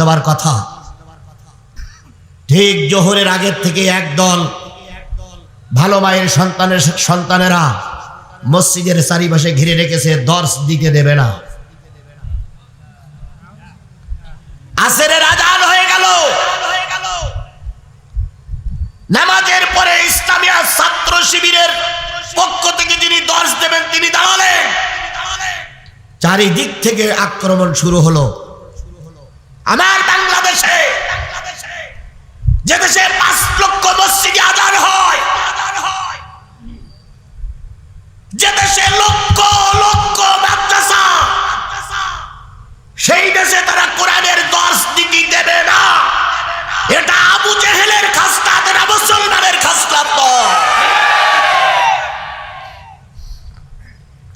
দেওয়ার কথা। ঠিক জোহরের আগের থেকে একদল ভালো মায়ের সন্তানের সন্তানেরা মসজিদের চারিপাশে ঘিরে রেখেছে, দর্শ দিতে দেবে না। আসেরের আজান হয়ে গেল। নামাজের পরে ইসলামিয়া ছাত্র শিবিরের পক্ষ থেকে যিনি দর্শ দেবেন, তিনি দাঁড়ালেন। চারিদিক থেকে আক্রমণ শুরু হলো। আমার বাংলাদেশে, যে দেশে পাঁচ লক্ষ মসজিদে আদান হয়, যে দেশে লক্ষ লক্ষ মাদ্রাসা, সেই দেশে তারা কোরআনের দশ দিকে দেবে না। এটা আবু জেহেলের খাস্তা এটা মুসলমানের খাস্তা তো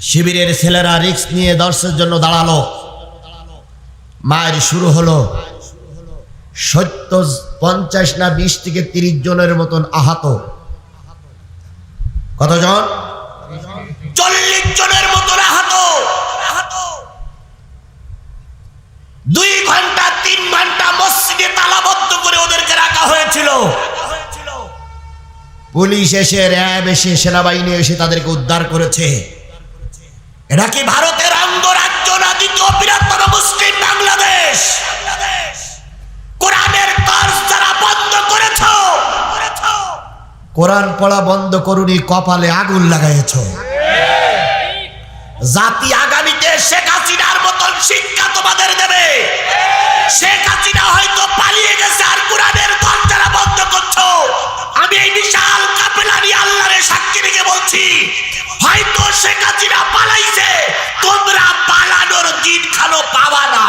শিবিরের ছেলেরা রিক্স নিয়ে দর্শের জন্য দাঁড়াল। মায়ের শুরু হলো। সত্য পঞ্চাশ না বিশ থেকে তিরিশ জনের মতন আহত। কতজন? চল্লিশ জনের মতন আহত। দুই ঘণ্টা, তিন ঘণ্টা মসজিদে তালাবদ্ধ করে ওদেরকে রাখা হয়েছিল। পুলিশ এসে, র্যাব এসে, সেনাবাহিনী এসে তাদেরকে উদ্ধার করেছে। এটা কি ভারতের অঙ্গরাজ্য না দ্বিতীয় বৃহত্তম কোরআন পড়া বন্ধ করুনি কপালে আগুন লাগাইছ জাতি আগামীতে শেখ হাসিনার মতন শিক্ষা তোমাদের দেবে। শেখ হাসিনা হয়তো পালিয়ে গেছে আর কোরআনের দরজারা বন্ধ করছ। আমি এই বিশাল কাপেলা নিয়ে আল্লাহরে সাক্ষী রেখে বলছি, হয়তো শেখ হাসিনা পালাইছে, তোমরা পালানোর দিন খালো পাবা না।